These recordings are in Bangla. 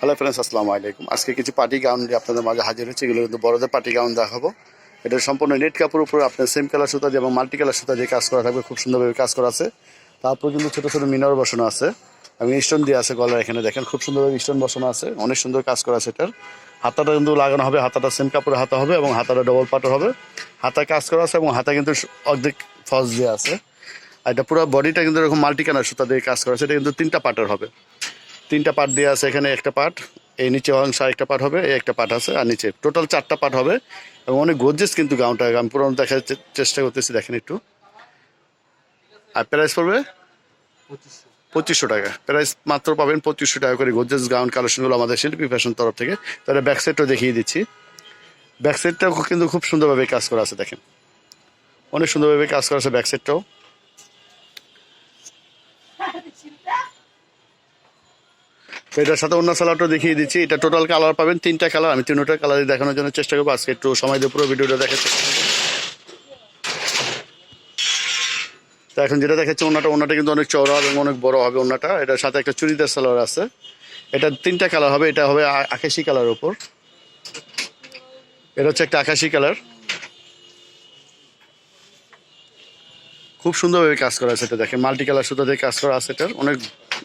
হ্যালো ফ্রেন্ডস আসসালামু আলাইকুম আজকে কিছু পার্টি গাউন দিয়ে আপনাদের মাঝে হাজির হচ্ছে এগুলো কিন্তু বড়দের পার্টি গাউন দেখাবো। এটা সম্পূর্ণ নেট কাপড়ের উপর আপনার সেম কালার সুতা দিয়ে এবং মাল্টি কালার সুতা দিয়ে কাজ করা থাকবে। খুব সুন্দরভাবে কাজ করা আছে। তারপর কিন্তু ছোটো ছোটো মিনার বসানো আছে। এবং স্টোন দিয়ে আছে গলার এখানে দেখেন, খুব সুন্দরভাবে স্টোন বসানো আছে। অনেক সুন্দর কাজ করা আছে এটার। হাতাটা কিন্তু লাগানো হবে। হাতাটা সেম কাপড়ের হাতা হবে এবং হাতাটা ডবল পাটর হবে। হাতা কাজ করা আছে এবং হাতা কিন্তু অর্ধেক ফলস দিয়ে আছে। আর এটা পুরো বডিটা কিন্তু এরকম মাল্টি কালার সুতা দিয়ে কাজ করা আছে। এটা কিন্তু তিনটা পাটের হবে। তিনটা পার্ট দিয়ে আছে এখানে, একটা পার্ট। এই নিচে অংশ একটা পার্ট হবে, এই একটা পার্ট আছে, আর নিচে টোটাল চারটা পার্ট হবে। এবং অনেক গর্জেস কিন্তু গাউনটা, আমি পুরো দেখার চেষ্টা করতেছি, দেখেন একটু। আর প্রাইস পড়বে? পঁচিশশো টাকা। প্রাইস মাত্র পাবেন পঁচিশশো টাকা করে গর্জেস গাউন কালেকশনগুলো আমাদের শিল্পী ফ্যাশন তরফ থেকে। তাহলে ব্যাক সাইডটাও দেখিয়ে দিচ্ছি। ব্যাক সাইডটাও কিন্তু খুব সুন্দরভাবে কাজ করা আছে, দেখেন। অনেক সুন্দরভাবে কাজ করা আছে ব্যাক এটার সাথে অন্য সালাডটা দেখিয়ে দিচ্ছি। এটা টোটাল কালার পাবেন, তিনটা কালার আমি তিনটা কালারই দেখানোর জন্য চেষ্টা করব। আজকে একটু সময় দিয়ে পুরো ভিডিওটা দেখার চেষ্টা তো এখন যেটা দেখাচ্ছে ওনাটা ওনাটা কিন্তু অনেক চওড়া এবং অনেক বড় হবে ওনাটা এটার সাথে একটা চুড়িদার সালোয়ার আছে। এটা তিনটা কালার হবে। এটা হবে আকাশি কালার ওপর এটা হচ্ছে একটা আকাশি কালার খুব সুন্দরভাবে কাজ করা আছে এটা দেখেন। মাল্টি কালার সুতো দিয়ে কাজ করা আছে এটার। অনেক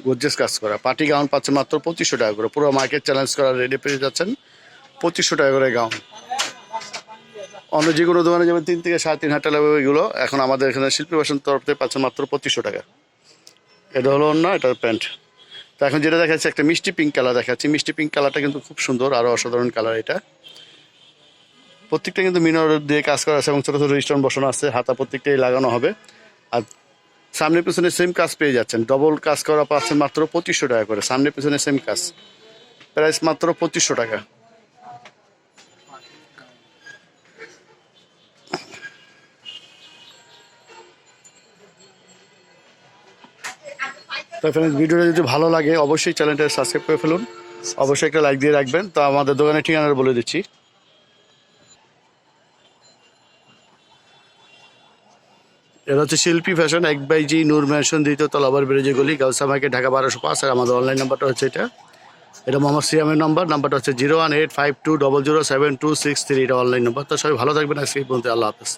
গর্জেস কাজ করা। পার্টি গাউন পাচ্ছে মাত্র পঁচিশশো টাকা করে। পুরো মার্কেট চ্যালেঞ্জ করা রেডি পেয়ে যাচ্ছেন পঁচিশশো টাকা করে গাউন। অন্য যে কোনো দোকানে যেমন তিন থেকে সাড়ে তিন হাজার টাকা এগুলো। এখন আমাদের এখানে শিল্পী বাসন তরফ থেকে পাচ্ছেন মাত্র পঁচিশশো টাকা। এটা হলো অন্য এটা প্যান্ট। তো এখন যেটা দেখাচ্ছে, একটা মিষ্টি পিঙ্ক কালার দেখাচ্ছি। মিষ্টি পিঙ্ক কালারটা কিন্তু খুব সুন্দর আরও অসাধারণ কালার এটা। প্রত্যেকটা কিন্তু মিনার দিয়ে কাজ করা আছে এবং ছোটো ছোটো স্টোন বসানো আছে, হাতা প্রত্যেকটাই লাগানো হবে। আর সামনে পিছনে সেম কাজ পেয়ে যাচ্ছেন। ডবল কাজ করা পাচ্ছেন মাত্র পঁচিশশো টাকা করে। সামনে পিছনে সেম কাজ। প্রাইস মাত্র পঁচিশশো টাকা। তো ফ্রেন্ডস ভিডিওটা যদি ভালো লাগে, অবশ্যই চ্যানেলটা সাবস্ক্রাইব করে ফেলুন। অবশ্যই একটা লাইক দিয়ে রাখবেন। তো আমাদের দোকানের ঠিকানাটা বলে দিচ্ছি। এটা হচ্ছে শিল্পী ফ্যাশন এক বাই জি, নূর ম্যানশন দ্বিতীয় তলাবার আবার বেড়ে গলি গাউসা মার্কেট ঢাকা বারোশো পাঁচ, আর আমাদের অনলাইন নাম্বারটা হচ্ছে এটা। এটা মোহাম্মদ সিয়ামের নাম্বার নাম্বারটা হচ্ছে zero one eight five two double zero seven two six three এটা অনলাইন নাম্বার তো সবাই ভালো থাকবেন, আজকে বলতে আল্লাহ হাফেজ।